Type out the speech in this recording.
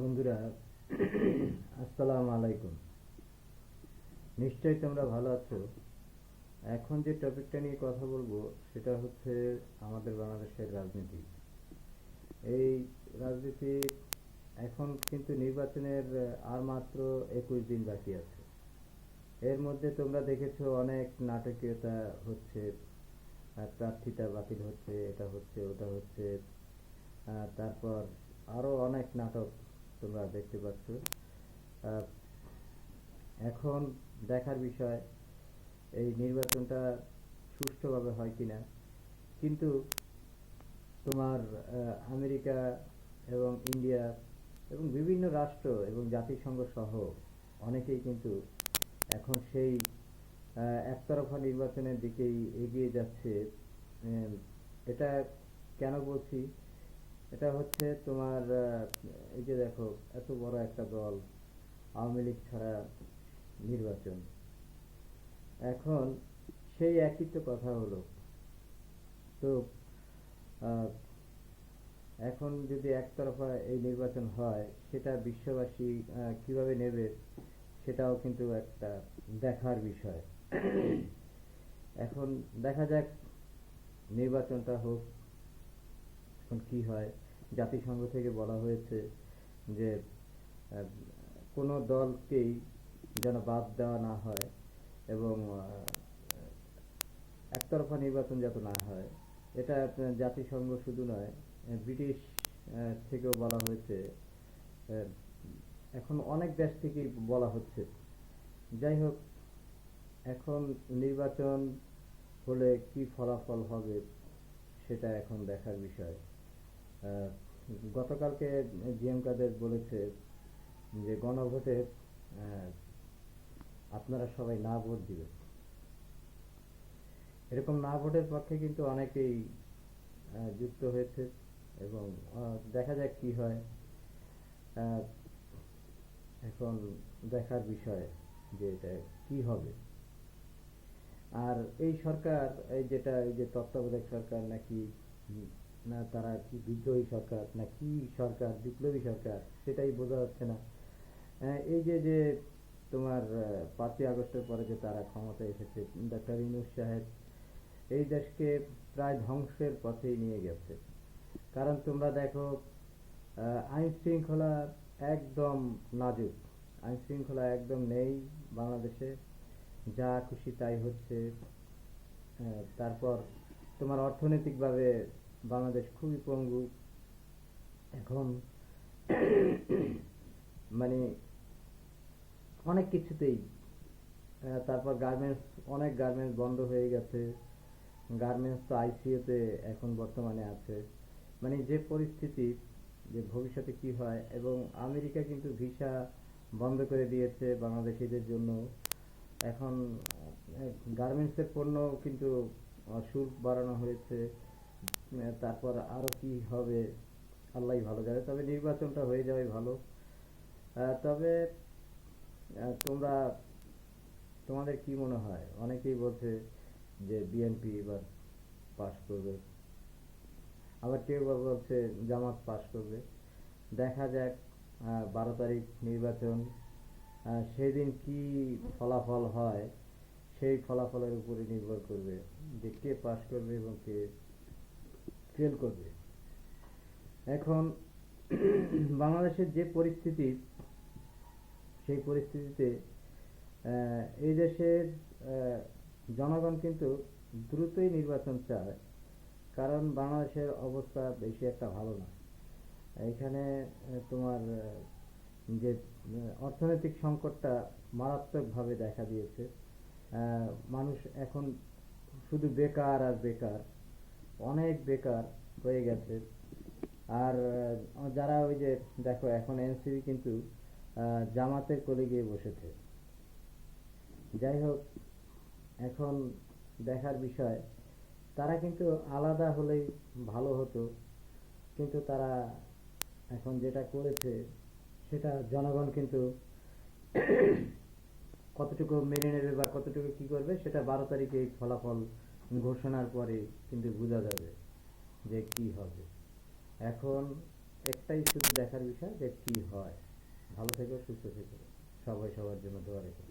বন্ধুরা, আসসালাম আলাইকুম। নিশ্চয়ই তোমরা ভালো আছো। এখন যে টপিকটা নিয়ে কথা বলব, সেটা হচ্ছে আমাদের বাংলাদেশের রাজনীতি। এই রাজনীতি এখন কিন্তু নির্বাচনের আর মাত্র একুশ দিন বাকি আছে। এর মধ্যে তোমরা দেখেছ অনেক নাটকীয়তা হচ্ছে প্রার্থিতা বাতিল হচ্ছে, এটা হচ্ছে, ওটা হচ্ছে তারপর আরও অনেক নাটক তোমরা দেখতে পাচ্ছ। এখন দেখার বিষয়, এই নির্বাচনটা সুষ্ঠুভাবে হয় কিনা। কিন্তু তোমার আমেরিকা এবং ইন্ডিয়া এবং বিভিন্ন রাষ্ট্র এবং জাতিসংঘ সহ অনেকেই কিন্তু এখন সেই একতরফা নির্বাচনের দিকেই এগিয়ে যাচ্ছে। এটা কেন বলছি? এটা হচ্ছে তোমার এই যে দেখো, এত বড় একটা দল, আওয়ামী লীগ ছাড়া নির্বাচন। এখন সেই একই তো কথা হলো। তো এখন যদি একতরফা এই নির্বাচন হয়, সেটা বিশ্ববাসী কীভাবে নেবে, সেটাও কিন্তু একটা দেখার বিষয়। এখন দেখা যাক, নির্বাচনটা হোক এখন কি হয়? জাতিসংঘ থেকে বলা হয়েছে যে কোনো দলকেই যেন বাদ দেওয়া না হয় এবং একতরফা নির্বাচন যাতে না হয়। এটা জাতিসংঘ শুধু নয়, ব্রিটিশ থেকেও বলা হয়েছে। এখন অনেক দেশ থেকেই বলা হচ্ছে। যাই হোক, এখন নির্বাচন হলে কি ফলাফল হবে সেটা এখন দেখার বিষয়। গতকালকে জিএম কাদের বলেছে যে গণভোটে আপনারা সবাই না ভোট দিবেন। এরকম না ভোটের পক্ষে কিন্তু অনেকেই যুক্ত হয়েছে এবং দেখা যাক কি হয়। এখন দেখার বিষয় যে এটা কি হবে। আর এই সরকার, এই যেটা, এই যে তত্ত্বাবধায়ক সরকার নাকি না তারা কি বিদ্রোহী সরকার না কি সরকার বিপ্লবী সরকার সেটাই বোঝা যাচ্ছে না। আহ, এই যে যে তোমার পাঁচই আগস্টের পরে যে তারা ক্ষমতায় এসেছে ডক্টর ইউনূস সাহেব এই দেশকে প্রায় ধ্বংসের পথেই নিয়ে গেছে। কারণ তোমরা দেখো আইন শৃঙ্খলা একদম নাজুক। আইন শৃঙ্খলা একদম নেই বাংলাদেশে। যা খুশি তাই হচ্ছে। তারপর তোমার অর্থনৈতিকভাবে বাংলাদেশ খুবই পঙ্গু। এখন মানে অনেক কিছুতেই তারপর গার্মেন্টস, অনেক গার্মেন্টস বন্ধ হয়ে গেছে। গার্মেন্টস তো আইসিইউতে এখন বর্তমানে আছে। মানে যে পরিস্থিতি, যে ভবিষ্যতে কি হয়, এবং আমেরিকা কিন্তু ভিসা বন্ধ করে দিয়েছে বাংলাদেশিদের জন্য। এখন গার্মেন্টসের পণ্য কিন্তু শুল্ক বাড়ানো হয়েছে। তারপর আরও কি হবে? আল্লাহই ভালো জানে। তবে নির্বাচনটা হয়ে যাবে ভালো। তবে তোমরা, তোমাদের কি মনে হয়? অনেকেই বলছে যে বিএনপি এবার পাশ করবে। আবার কেউ বলছে জামাত পাশ করবে। দেখা যাক বারো তারিখ নির্বাচন। সেদিন কি ফলাফল হয়? সেই ফলাফলের উপরে নির্ভর করবে যে কে পাশ করবে এবং কে ফেল করবে। এখন বাংলাদেশের যে পরিস্থিতি, সেই পরিস্থিতিতে এই দেশের জনগণ কিন্তু দ্রুতই নির্বাচন চায়, কারণ বাংলাদেশের অবস্থা বেশি একটা ভালো না। এখানে তোমার যে অর্থনৈতিক সংকটটা মারাত্মকভাবে দেখা দিয়েছে। মানুষ এখন শুধু বেকার আর বেকার। অনেক বেকার হয়ে গেছে। আর যারা ওই যে, দেখো, এখন এনসিপি কিন্তু জামাতের কোলে গিয়ে বসেছে। যাই হোক, এখন দেখার বিষয়, তারা কিন্তু আলাদা হলেই ভালো হতো। কিন্তু তারা এখন যেটা করেছে, সেটা জনগণ কিন্তু কতটুকু মেনে নেবে বা কতটুকু কি করবে, সেটা বারো তারিখে ফলাফল ঘোষণার পরে কিন্তু বোঝা যাবে যে কি হবে। এখন একটাই শুধু দেখার বিষয় যে কি হয়। ভালো থেকো, সুস্থ থেকো। সবাই সবার জন্য দোয়া রেখো।